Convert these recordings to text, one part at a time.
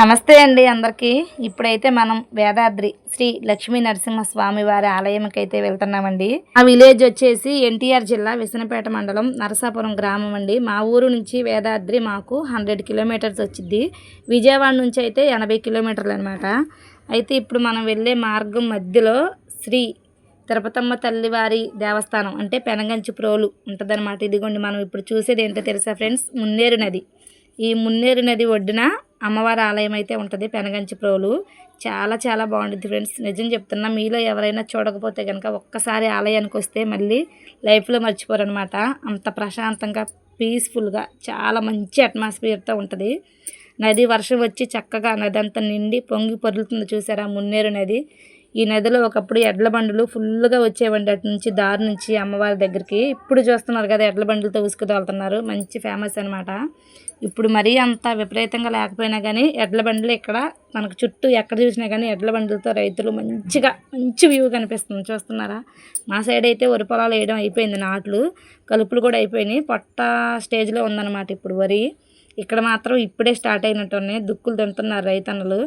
నమస్తే అండి అందరికీ. ఇప్పుడైతే మనం వేదాద్రి శ్రీ లక్ష్మీ నరసింహస్వామి వారి ఆలయంకి అయితే వెళ్తున్నామండి. ఆ విలేజ్ వచ్చేసి ఎన్టీఆర్ జిల్లా విసనపేట మండలం నరసాపురం గ్రామం అండి. మా ఊరు నుంచి వేదాద్రి మాకు హండ్రెడ్ కిలోమీటర్స్ వచ్చింది విజయవాడ నుంచి అయితే ఎనభై కిలోమీటర్లు అనమాట అయితే ఇప్పుడు మనం వెళ్ళే మార్గం మధ్యలో శ్రీ తిరుపతమ్మ తల్లివారి దేవస్థానం అంటే పెనగంచి ప్రోలు ఉంటుందన్నమాట. ఇదిగోండి మనం ఇప్పుడు చూసేది ఏంటో తెలుసా ఫ్రెండ్స్? మున్నేరు నది. ఈ మున్నేరు నది ఒడ్డున అమ్మవారి ఆలయం అయితే ఉంటుంది పెనగంచి ప్రోలు. చాలా చాలా బాగుంటుంది ఫ్రెండ్స్. నిజం చెప్తున్నా మీలో ఎవరైనా చూడకపోతే కనుక ఒక్కసారి ఆలయానికి వస్తే మళ్ళీ లైఫ్లో మర్చిపోరనమాట. అంత ప్రశాంతంగా పీస్ఫుల్గా చాలా మంచి అట్మాస్ఫియర్తో ఉంటుంది. నది వర్షం వచ్చి చక్కగా నది అంతా నిండి పొంగి పొరులుతుంది చూసారా మున్నేరు నది. ఈ నదిలో ఒకప్పుడు ఎడ్ల బండులు ఫుల్గా వచ్చేవండి అటు నుంచి దారి నుంచి అమ్మవారి దగ్గరికి. ఇప్పుడు చూస్తున్నారు కదా ఎడ్ల బండులతో ఉసుకుదోలుతున్నారు మంచి ఫేమస్ అనమాట ఇప్పుడు మరీ అంత విపరీతంగా లేకపోయినా కానీ ఎడ్ల బండ్లు ఇక్కడ మనకు చుట్టూ ఎక్కడ చూసినా కానీ ఎడ్ల బండ్లతో రైతులు మంచిగా మంచి వ్యూ కనిపిస్తుంది. చూస్తున్నారా? మా సైడ్ అయితే వరి పొలాలు వేయడం అయిపోయింది. నాట్లు కలుపులు కూడా అయిపోయినాయి. పొట్ట స్టేజ్లో ఉందన్నమాట ఇప్పుడు వరి. ఇక్కడ మాత్రం ఇప్పుడే స్టార్ట్ అయినట్టున్నాయి. దుక్కులు దున్నుతున్నారు రైతన్నలు.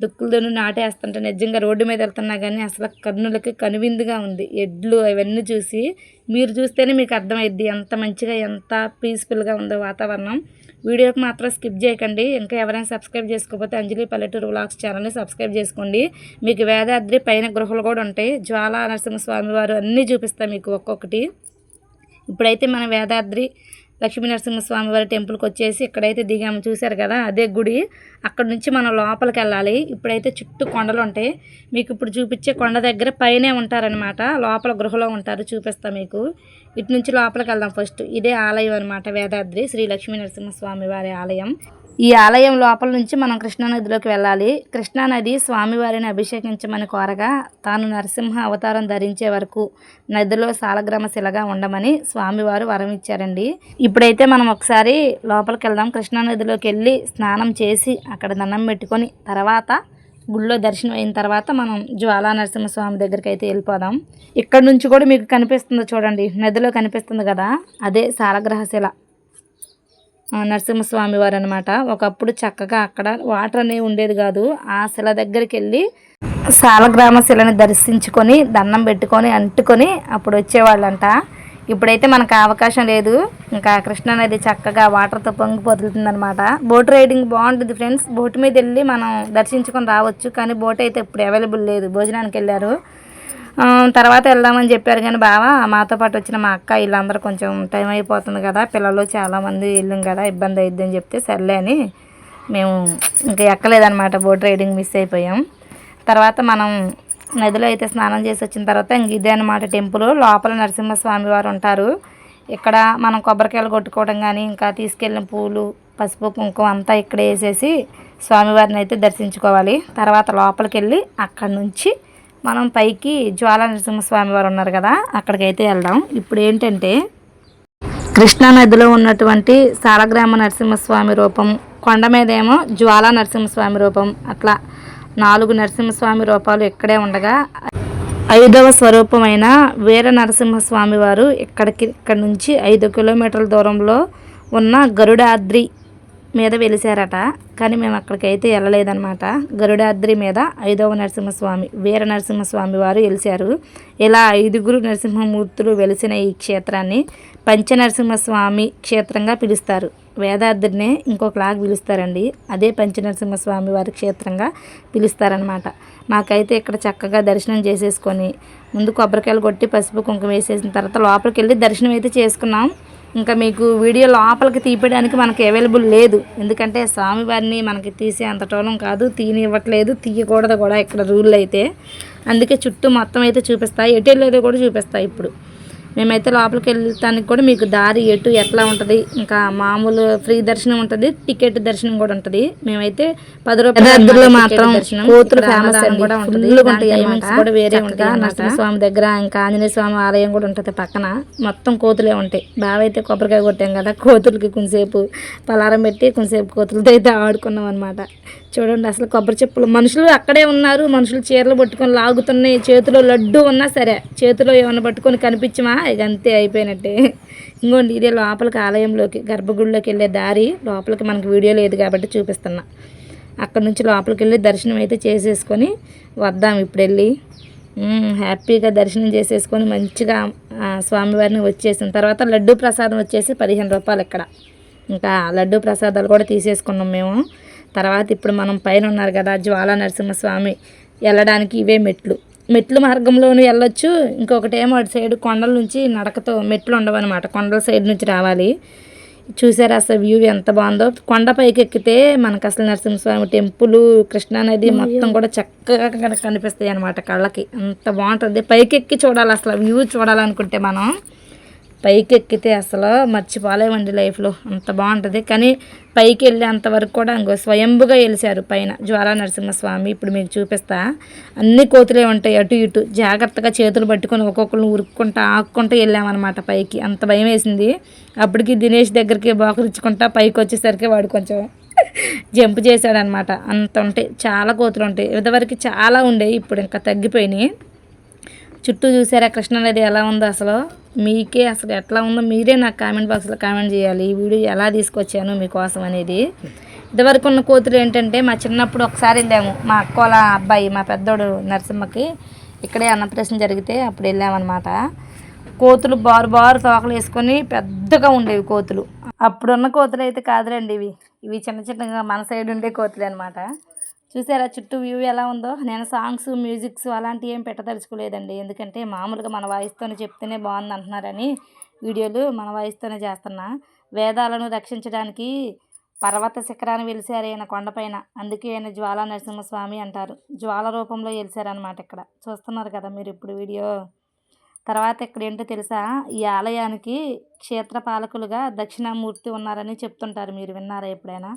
దుక్కులు దున్ను నాటేస్తుంటే నిజంగా రోడ్డు మీద వెళ్తున్నా కానీ అసలు కన్నులకి కనువిందుగా ఉంది. ఎడ్లు అవన్నీ చూసి మీరు చూస్తేనే మీకు అర్థమైద్ది ఎంత మంచిగా ఎంత పీస్ఫుల్గా ఉందో వాతావరణం. వీడియోకి మాత్రం స్కిప్ చేయకండి. ఇంకా ఎవరైనా సబ్స్క్రైబ్ చేసుకోకపోతే అంజలి పల్లెటూరు వ్లాగ్స్ ఛానల్ని సబ్స్క్రైబ్ చేసుకోండి. మీకు వేదాద్రి పైన గృహలు కూడా ఉంటాయి. జ్వాలా నరసింహస్వామి వారు అన్నీ చూపిస్తాం మీకు ఒక్కొక్కటి. ఇప్పుడైతే మన వేదాద్రి లక్ష్మీ నరసింహస్వామి వారి టెంపుల్కి వచ్చేసి ఇక్కడైతే దిగాము. చూశారు కదా? అదే గుడి. అక్కడ నుంచి మనం లోపలికి వెళ్ళాలి. ఇప్పుడైతే చుట్టూ కొండలు ఉంటాయి. మీకు ఇప్పుడు చూపించే కొండ దగ్గర పైనే ఉంటారనమాట లోపల గృహలో ఉంటారు. చూపిస్తా మీకు. ఇటు నుంచి లోపలికి వెళ్దాం ఫస్ట్. ఇదే ఆలయం అనమాట వేదాద్రి శ్రీ లక్ష్మీ నరసింహస్వామి వారి ఆలయం. ఈ ఆలయం లోపల నుంచి మనం కృష్ణానదిలోకి వెళ్ళాలి. కృష్ణానది స్వామివారిని అభిషేకించమని కోరగా తాను నరసింహ అవతారం ధరించే వరకు నదిలో సాలగ్రామ శిలగా ఉండమని స్వామివారు వరం ఇచ్చారండి. ఇప్పుడైతే మనం ఒకసారి లోపలికి వెళ్దాం. కృష్ణానదిలోకి వెళ్ళి స్నానం చేసి అక్కడ దండం పెట్టుకొని తర్వాత గుళ్ళో దర్శనం అయిన తర్వాత మనం జ్వాలా నరసింహస్వామి దగ్గరికి అయితే వెళ్ళిపోదాం. ఇక్కడ నుంచి కూడా మీకు కనిపిస్తుంది చూడండి. నదిలో కనిపిస్తుంది కదా? అదే సాలగ్రహశిల నరసింహస్వామి వారు అనమాట ఒకప్పుడు చక్కగా అక్కడ వాటర్ అనేవి ఉండేది కాదు. ఆ శిల దగ్గరికి వెళ్ళి సాలగ్రామ శిలని దర్శించుకొని దండం పెట్టుకొని అంటుకొని అప్పుడు వచ్చేవాళ్ళంట. ఇప్పుడైతే మనకు అవకాశం లేదు. ఇంకా కృష్ణ నది చక్కగా వాటర్తో పొంగిపోతుందనమాట బోట్ రైడింగ్ బాగుంటుంది ఫ్రెండ్స్. బోట్ మీద వెళ్ళి మనం దర్శించుకొని రావచ్చు. కానీ బోట్ అయితే ఇప్పుడు అవైలబుల్ లేదు. భోజనానికి వెళ్ళారు. తర్వాత వెళ్దామని చెప్పారు కానీ బావ మాతో పాటు వచ్చిన మా అక్క వీళ్ళందరూ కొంచెం టైం అయిపోతుంది కదా పిల్లలు చాలామంది వెళ్ళాం కదా ఇబ్బంది అయిద్ది అని చెప్తే సర్లే అని మేము ఇంకా ఎక్కలేదన్నమాట బోట్ రైడింగ్ మిస్ అయిపోయాం. తర్వాత మనం నదిలో అయితే స్నానం చేసి వచ్చిన తర్వాత ఇంక ఇదే అనమాట టెంపుల్ లోపల నరసింహస్వామి వారు ఉంటారు. ఇక్కడ మనం కొబ్బరికాయలు కొట్టుకోవడం కానీ ఇంకా తీసుకెళ్ళిన పూలు పసుపు కుంకుమ అంతా ఇక్కడ వేసేసి స్వామివారిని అయితే దర్శించుకోవాలి. తర్వాత లోపలికి వెళ్ళి అక్కడి నుంచి మనం పైకి జ్వాలా నరసింహస్వామి వారు ఉన్నారు కదా అక్కడికైతే వెళ్దాం. ఇప్పుడు ఏంటంటే కృష్ణా నదిలో ఉన్నటువంటి సాలగ్రామ నరసింహస్వామి రూపం కొండ మీదేమో జ్వాలా నరసింహస్వామి రూపం అట్లా నాలుగు నరసింహస్వామి రూపాలు ఇక్కడే ఉండగా ఐదవ స్వరూపమైన వీర నరసింహస్వామి వారు ఇక్కడికి ఇక్కడ నుంచి ఐదు కిలోమీటర్ల దూరంలో ఉన్న గరుడాద్రి మీద వెలిసారట కానీ మేము అక్కడికైతే వెళ్ళలేదన్నమాట. గరుడాద్రి మీద ఐదవ నరసింహస్వామి వీర నరసింహస్వామి వారు వెలిసారు ఇలా ఐదుగురు నరసింహమూర్తులు వెలిసిన ఈ క్షేత్రాన్ని పంచనరసింహస్వామి క్షేత్రంగా పిలుస్తారు. వేదాద్రినే ఇంకొకలాగా పిలుస్తారండి. అదే పంచనరసింహస్వామి వారి క్షేత్రంగా పిలుస్తారనమాట మాకైతే ఇక్కడ చక్కగా దర్శనం చేసేసుకొని ముందు కొబ్బరికాయలు కొట్టి పసుపు కుంకుమ వేసేసిన తర్వాత లోపలికి వెళ్ళి దర్శనం అయితే చేసుకున్నాం. ఇంకా మీకు వీడియో లోపలికి తీపడానికి మనకి అవైలబుల్ లేదు. ఎందుకంటే స్వామివారిని మనకి తీసే అంతటోలం కాదు. తీయనివ్వట్లేదు తీయకూడదు కూడా ఇక్కడ రూల్ అయితే. అందుకే చుట్టూ మొత్తం అయితే చూపిస్తాయి ఎటు వెళ్ళేదో కూడా చూపిస్తాయి ఇప్పుడు. మేమైతే లోపలికి వెళ్ళటానికి కూడా మీకు దారి ఎటు ఎట్లా ఉంటుంది ఇంకా మామూలు ఫ్రీ దర్శనం ఉంటుంది టికెట్ దర్శనం కూడా ఉంటుంది. మేమైతే పది రూపాయల మాత్రం కోతులు ఫేమస్ కూడా ఉంటుంది. వేరే ఉంటాయి నరసింహస్వామి దగ్గర ఇంకా ఆంజనేయ స్వామి ఆలయం కూడా ఉంటుంది పక్కన. మొత్తం కోతులే ఉంటాయి. బాగా అయితే కొబ్బరికాయ కొట్టాం కదా కోతులకి కొంచెంసేపు పలారం పెట్టి కొంచెంసేపు కోతులతో అయితే ఆడుకున్నాం అనమాట చూడండి అసలు కొబ్బరి చెప్పులు. మనుషులు అక్కడే ఉన్నారు. మనుషులు చీరలు పట్టుకొని లాగుతున్నాయి. చేతిలో లడ్డు ఉన్నా సరే చేతిలో ఏమైనా పట్టుకొని కనిపించమా? ఇక అంతే అయిపోయినట్టే. ఇంకోండి ఇదే లోపలికి ఆలయంలోకి గర్భగుడిలోకి వెళ్ళే దారి. లోపలికి మనకి వీడియో లేదు కాబట్టి చూపిస్తున్నా. అక్కడ నుంచి లోపలికి వెళ్ళి దర్శనం అయితే చేసేసుకొని వద్దాం ఇప్పుడు వెళ్ళి హ్యాపీగా దర్శనం చేసేసుకొని మంచిగా స్వామివారిని వచ్చేసిన తర్వాత లడ్డు ప్రసాదం వచ్చేసి పదిహేను రూపాయలు ఇక్కడ. ఇంకా లడ్డు ప్రసాదాలు కూడా తీసేసుకున్నాం మేము. తర్వాత ఇప్పుడు మనం పైన ఉన్నారు కదా జ్వాలా నరసింహస్వామి. వెళ్ళడానికి ఇవే మెట్లు. మెట్లు మార్గంలోనూ వెళ్ళొచ్చు. ఇంకొకటి ఏమో అటు సైడ్ కొండల నుంచి నడకతో మెట్లు ఉండవన్నమాట. కొండల సైడ్ నుంచి రావాలి. చూసారా అసలు వ్యూ ఎంత బాగుందో. కొండ పైకి ఎక్కితే మనకు అసలు నరసింహస్వామి టెంపుల్ కృష్ణానది మొత్తం కూడా చక్కగా కన- కనిపిస్తాయి అనమాట కళ్ళకి. అంత బాగుంటుంది. పైకి ఎక్కి చూడాలి అసలు వ్యూ చూడాలనుకుంటే మనం. పైకి ఎక్కితే అసలు మర్చిపోలేమండి లైఫ్లో. అంత బాగుంటుంది. కానీ పైకి వెళ్ళే అంతవరకు కూడా ఇంకో స్వయంభుగా వెలిసారు పైన జ్వాలా నరసింహస్వామి. ఇప్పుడు మీకు చూపిస్తా. అన్ని కోతులే ఉంటాయి అటు ఇటు. జాగ్రత్తగా చేతులు పట్టుకొని ఒక్కొక్కరిని ఉరుక్కుంటా ఆక్కుంటూ వెళ్ళామన్నమాట పైకి. అంత భయం వేసింది. అప్పటికి దినేష్ దగ్గరికి బాకరించుకుంటా పైకి వచ్చేసరికి వాడు కొంచెం జంప్ చేశాడనమాట అంత ఉంటాయి. చాలా కోతులు ఉంటాయి. ఇదివరకు చాలా ఉండేవి ఇప్పుడు ఇంకా తగ్గిపోయినాయి. చుట్టూ చూసారా కృష్ణానది ఎలా ఉందో అసలు? మీకే అసలు ఎట్లా ఉందో మీరే నాకు కామెంట్ బాక్స్లో కామెంట్ చేయాలి. ఈ వీడియో ఎలా తీసుకొచ్చాను మీకోసం అనేది. ఇదివరకు ఉన్న కోతులు ఏంటంటే మా చిన్నప్పుడు ఒకసారి వెళ్ళాము. మా అక్క అబ్బాయి మా పెద్దోడు నరసింహకి ఇక్కడే అన్నప్రశ్న జరిగితే అప్పుడు వెళ్ళామన్నమాట. కోతులు బారు బారు తోకలు వేసుకొని పెద్దగా ఉండేవి కోతులు. అప్పుడున్న కోతులు అయితే కాదులేండి ఇవి. ఇవి చిన్న చిన్నగా మన సైడ్ ఉండే కోతులు అనమాట చూసారా చుట్టూ వ్యూ ఎలా ఉందో? నేను సాంగ్స్ మ్యూజిక్స్ అలాంటివి ఏం పెట్టదలుచుకోలేదండి. ఎందుకంటే మామూలుగా మన వాయిస్తోనే చెప్తేనే బాగుంది అంటున్నారని వీడియోలు మన వాయిస్తోనే చేస్తున్నా. వేదాలను రక్షించడానికి పర్వత శిఖరాన్ని వెలిసారు ఆయన కొండపైన. అందుకే ఆయన జ్వాలా నరసింహస్వామి అంటారు. జ్వాల రూపంలో వెలిసారనమాట ఇక్కడ. చూస్తున్నారు కదా మీరు ఇప్పుడు వీడియో. తర్వాత ఇక్కడ ఏంటో తెలుసా? ఈ ఆలయానికి క్షేత్ర పాలకులుగా దక్షిణామూర్తి ఉన్నారని చెప్తుంటారు. మీరు విన్నారా ఎప్పుడైనా?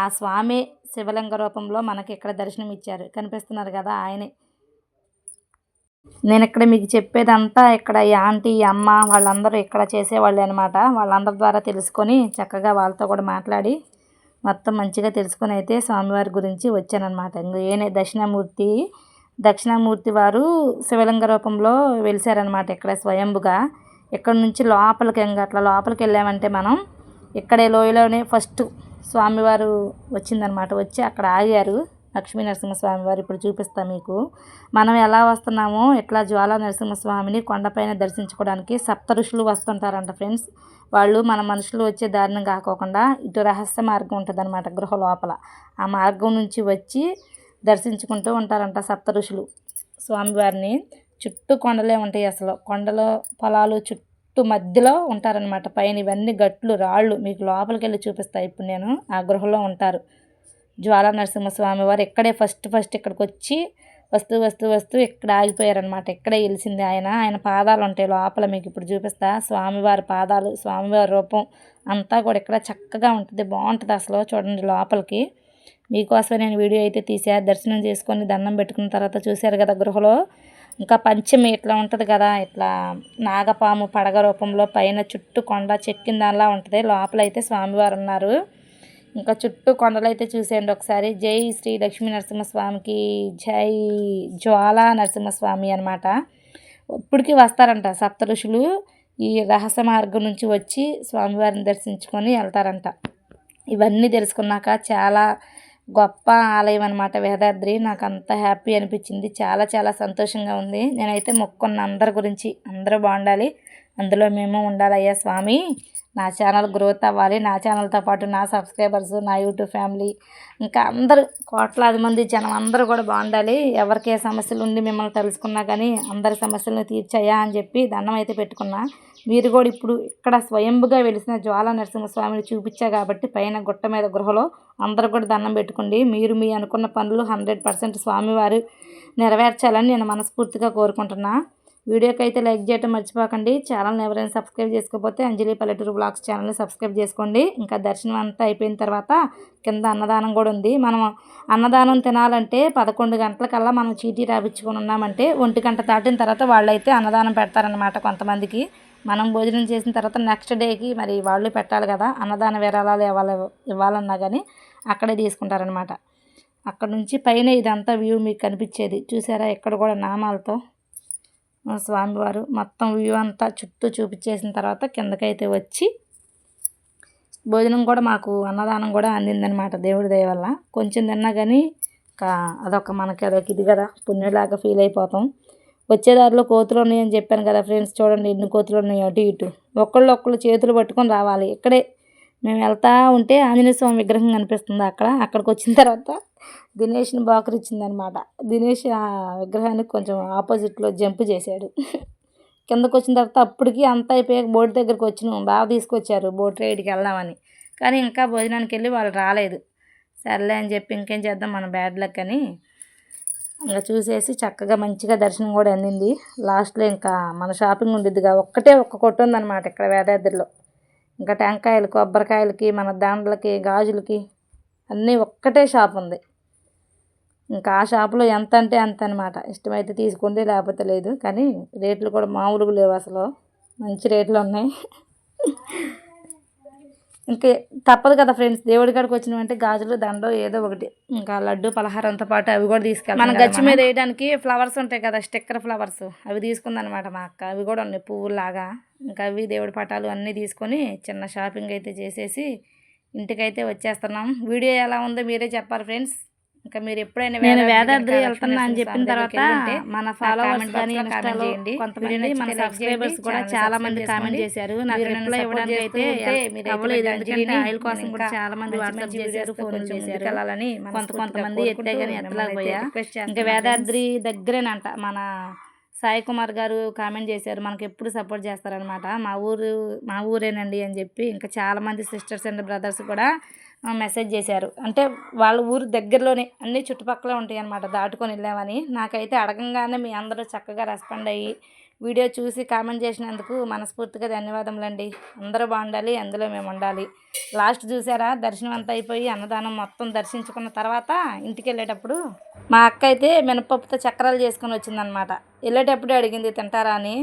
ఆ స్వామి శివలింగ రూపంలో మనకి ఇక్కడ దర్శనం ఇచ్చారు కనిపిస్తున్నారు కదా ఆయనే. నేను ఇక్కడ మీకు చెప్పేదంతా ఇక్కడ ఈ ఆంటీ అమ్మ వాళ్ళందరూ ఇక్కడ చేసేవాళ్ళు అనమాట వాళ్ళందరి ద్వారా తెలుసుకొని చక్కగా వాళ్ళతో కూడా మాట్లాడి మొత్తం మంచిగా తెలుసుకొని అయితే స్వామివారి గురించి వచ్చానమాట ఏనే దక్షిణామూర్తి. దక్షిణామూర్తి వారు శివలింగ రూపంలో వెలిసారనమాట ఇక్కడ స్వయంభుగా. ఇక్కడ నుంచి లోపలికి ఇంకా అట్లా లోపలికి వెళ్ళామంటే మనం ఇక్కడే లోయలోనే ఫస్ట్ స్వామివారు వచ్చిందనమాట వచ్చి అక్కడ ఆగారు. లక్ష్మీ నరసింహస్వామి వారు ఇప్పుడు చూపిస్తా మీకు. మనం ఎలా వస్తున్నామో ఇట్లా జ్వాలా నరసింహస్వామిని కొండపైన దర్శించుకోవడానికి సప్త ఋషులు వస్తుంటారంట ఫ్రెండ్స్. వాళ్ళు మన మనుషులు వచ్చే దారిని కాకోకుండా ఇటు రహస్య మార్గం ఉంటుంది గృహ లోపల. ఆ మార్గం నుంచి వచ్చి దర్శించుకుంటూ ఉంటారంట సప్త ఋషులు. స్వామివారిని చుట్టూ కొండలే ఉంటాయి అసలు. కొండలో పొలాలు చుట్టూ మధ్యలో ఉంటారనమాట పైన ఇవన్నీ గట్లు రాళ్ళు మీకు లోపలికి వెళ్ళి చూపిస్తాను ఇప్పుడు నేను ఆ గృహలో ఉంటారు. జ్వాలా నరసింహస్వామి వారు ఇక్కడే ఫస్ట్ ఫస్ట్ ఇక్కడికి వచ్చి వస్తూ వస్తూ వస్తూ ఇక్కడ ఆగిపోయారనమాట ఇక్కడే వెలిసింది ఆయన. ఆయన పాదాలు ఉంటాయి లోపల మీకు ఇప్పుడు చూపిస్తా. స్వామివారి పాదాలు స్వామివారి రూపం అంతా కూడా ఇక్కడ చక్కగా ఉంటుంది. బాగుంటుంది అసలు చూడండి లోపలికి. మీకోసమే నేను వీడియో అయితే తీసా. దర్శనం చేసుకొని దండం పెట్టుకున్న తర్వాత చూశారు కదా గృహలో. ఇంకా పంచమి ఇట్లా ఉంటుంది కదా ఇట్లా నాగపాము పడగ రూపంలో పైన చుట్టూ కొండ చెక్కిన దానిలా ఉంటుంది. లోపల అయితే స్వామివారు ఉన్నారు ఇంకా చుట్టూ కొండలు అయితే చూసేయండి ఒకసారి. జై శ్రీ లక్ష్మీ నరసింహస్వామికి జై జ్వాల నరసింహస్వామి అనమాట ఇప్పటికీ వస్తారంట సప్త ఋషులు ఈ రహస్య మార్గం నుంచి వచ్చి స్వామివారిని దర్శించుకొని వెళ్తారంట. ఇవన్నీ తెలుసుకున్నాక చాలా గొప్ప ఆలయం అనమాట వేదాద్రి. నాకు అంత హ్యాపీ అనిపించింది. చాలా చాలా సంతోషంగా ఉంది. నేనైతే మొక్కున్న అందరి గురించి అందరూ బాగుండాలి. అందులో మేము ఉండాలయ్యా స్వామి. నా ఛానల్ గ్రోత్ అవ్వాలి. నా ఛానల్తో పాటు నా సబ్స్క్రైబర్స్ నా యూట్యూబ్ ఫ్యామిలీ ఇంకా అందరూ కోట్లాది మంది జనం అందరూ కూడా బాగుండాలి. ఎవరికి ఏ సమస్యలు ఉండి మిమ్మల్ని తెలుసుకున్నా కానీ అందరి సమస్యలను తీర్చాయా అని చెప్పి దండం అయితే పెట్టుకున్నా. మీరు కూడా ఇప్పుడు ఇక్కడ స్వయంభుగా వెలిసిన జ్వాల నరసింహస్వామిని చూపించా కాబట్టి పైన గుట్ట మీద గృహలో అందరూ కూడా దండం పెట్టుకోండి. మీరు మీ అనుకున్న పనులు హండ్రెడ్ పర్సెంట్ స్వామివారు నెరవేర్చాలని నేను మనస్ఫూర్తిగా కోరుకుంటున్నా. వీడియోకి అయితే లైక్ చేయటం మర్చిపోకండి. ఛానల్ని ఎవరైనా సబ్స్క్రైబ్ చేసుకోకపోతే అంజలి పల్లెటూరు బ్లాగ్స్ ఛానల్ని సబ్స్క్రైబ్ చేసుకోండి. ఇంకా దర్శనం అంతా అయిపోయిన తర్వాత కింద అన్నదానం కూడా ఉంది. మనం అన్నదానం తినాలంటే పదకొండు గంటలకల్లా మనం చీటీ రాపించుకొని ఉన్నామంటే ఒంటి గంట దాటిన తర్వాత వాళ్ళైతే అన్నదానం పెడతారనమాట కొంతమందికి. మనం భోజనం చేసిన తర్వాత నెక్స్ట్ డేకి మరి వాళ్ళు పెట్టాలి కదా. అన్నదాన విరాళాలు ఇవ్వాలి ఇవ్వాలన్నా కానీ అక్కడే తీసుకుంటారనమాట అక్కడ నుంచి పైన ఇదంతా వ్యూ మీకు కనిపించేది. చూసారా ఇక్కడ కూడా నామాలతో స్వామివారు మొత్తం వ్యూ అంతా చుట్టూ చూపించేసిన తర్వాత కిందకైతే వచ్చి భోజనం కూడా మాకు అన్నదానం కూడా అందిందనమాట దేవుడి దయ వల్ల. కొంచెం తిన్నా కానీ అదొక మనకి అదొక ఇది కదా పుణ్యలాగా ఫీల్ అయిపోతాం. వచ్చే దారిలో కోతులు ఉన్నాయని చెప్పాను కదా ఫ్రెండ్స్ చూడండి ఎన్ని కోతులు ఉన్నాయో అటు ఇటు. ఒకళ్ళు ఒకళ్ళు చేతులు పట్టుకొని రావాలి. ఇక్కడే మేము వెళ్తా ఉంటే ఆంజనేయ స్వామి విగ్రహం కనిపిస్తుంది అక్కడ. అక్కడికి వచ్చిన తర్వాత దినేష్ని బాకరిచ్చిందనమాట దినేష్ ఆ విగ్రహానికి కొంచెం ఆపోజిట్లో జంప్ చేశాడు. కిందకు వచ్చిన తర్వాత అప్పటికి అంతా అయిపోయాక బోట్ దగ్గరికి వచ్చినాం. బాగా తీసుకొచ్చారు బోట్ రైడ్కి వెళ్దామని. కానీ ఇంకా భోజనానికి వెళ్ళి వాళ్ళు రాలేదు. సర్లే అని చెప్పి ఇంకేం చేద్దాం మన బ్యాడ్ లక్ అని ఇంకా చూసేసి చక్కగా మంచిగా దర్శనం కూడా అందింది. లాస్ట్లో ఇంకా మన షాపింగ్ ఉండిద్దిగా. ఒక్కటే ఒక్క కొట్టు ఉందన్నమాట ఇక్కడ వేదాద్రిలో. ఇంకా టెంకాయలు కొబ్బరికాయలకి మన దండలకి గాజులకి అన్నీ ఒక్కటే షాప్ ఉంది. ఇంకా ఆ షాపులో ఎంత అంటే అంత అనమాట ఇష్టమైతే తీసుకోండి లేకపోతే లేదు. కానీ రేట్లు కూడా మామూలుగా లేవు అసలు. మంచి రేట్లు ఉన్నాయి. ఇంకే తప్పదు కదా ఫ్రెండ్స్. దేవుడి కాడికి వచ్చినవంటే గాజులు దండ ఏదో ఒకటి. ఇంకా లడ్డు పలహారంతో పాటు అవి కూడా తీసుకెళ్ళి మన గచ్చి మీద వేయడానికి ఫ్లవర్స్ ఉంటాయి కదా స్టిక్కర్ ఫ్లవర్స్. అవి తీసుకుందనమాట మా అక్క. అవి కూడా ఉన్నాయి పువ్వులాగా ఇంకా అవి దేవుడి పటాలు అన్నీ తీసుకొని చిన్న షాపింగ్ అయితే చేసేసి ఇంటికైతే వచ్చేస్తున్నాం. వీడియో ఎలా ఉందో మీరే చెప్పారు ఫ్రెండ్స్. ఇంకా మీరు ఎప్పుడైనా నేను వేదాద్రి వెళ్తున్నా అని చెప్పిన తర్వాత మన ఫాలోవర్స్ కానీ ఇన్స్టాలో కొంతమంది మన సబ్స్క్రైబర్స్ కూడా చాలా మంది కామెంట్ చేశారు. నాకు రిప్లై ఇవ్వడానికి అయితే అవ్వలేదు. ఎందుకంటే ఆయిల్ కోసం కూడా చాలా మంది వాట్సాప్ చేశారు ఫోన్ చేశారు. వెళ్ళాలని కొంత కొంతమంది ఎత్తే కానీ ఎత్తలేకపోయా ఇంకా వేదాద్రి దగ్గరేనంట. మన సాయి కుమార్ గారు కామెంట్ చేశారు. మనకి ఎప్పుడు సపోర్ట్ చేస్తారనమాట మా ఊరు మా ఊరేనండి అని చెప్పి. ఇంకా చాలామంది సిస్టర్స్ అండ్ బ్రదర్స్ కూడా మెసేజ్ చేశారు. అంటే వాళ్ళ ఊరు దగ్గరలోనే అన్ని చుట్టుపక్కల ఉంటాయి అన్నమాట దాటుకొని వెళ్ళామని. నాకైతే అడగంగానే మీ అందరూ చక్కగా రెస్పాండ్ అయ్యి వీడియో చూసి కామెంట్ చేసినందుకు మనస్ఫూర్తిగా ధన్యవాదములండి. అందరూ బాగుండాలి అందులో మేము ఉండాలి. లాస్ట్ చూసారా? దర్శనం అంతా అయిపోయి అన్నదానం మొత్తం దర్శించుకున్న తర్వాత ఇంటికి వెళ్ళేటప్పుడు మా అక్క అయితే మినపప్పుతో చక్రాలు చేసుకొని వచ్చిందనమాట వెళ్ళేటప్పుడు అడిగింది తింటారా? అని.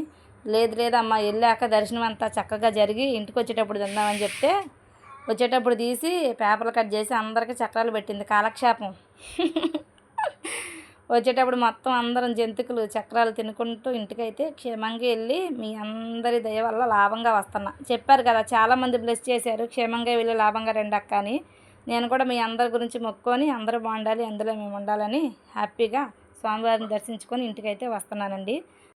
లేదు లేదమ్మా వెళ్ళాక దర్శనం అంతా చక్కగా జరిగి ఇంటికి వచ్చేటప్పుడు తిందామని చెప్తే వచ్చేటప్పుడు తీసి పేపర్లు కట్ చేసి అందరికీ చక్రాలు పెట్టింది కాలక్షేపం. వచ్చేటప్పుడు మొత్తం అందరం జంతికలు చక్రాలు తినుకుంటూ ఇంటికైతే క్షేమంగా వెళ్ళి మీ అందరి దయ వల్ల లాభంగా వస్తున్నా. చెప్పారు కదా చాలామంది బ్లెస్ చేశారు క్షేమంగా వెళ్ళి లాభంగా రెండు అక్క అని. నేను కూడా మీ అందరి గురించి మొక్కుకొని అందరూ బాగుండాలి అందులో మేము ఉండాలని హ్యాపీగా స్వామివారిని దర్శించుకొని ఇంటికైతే వస్తున్నానండి.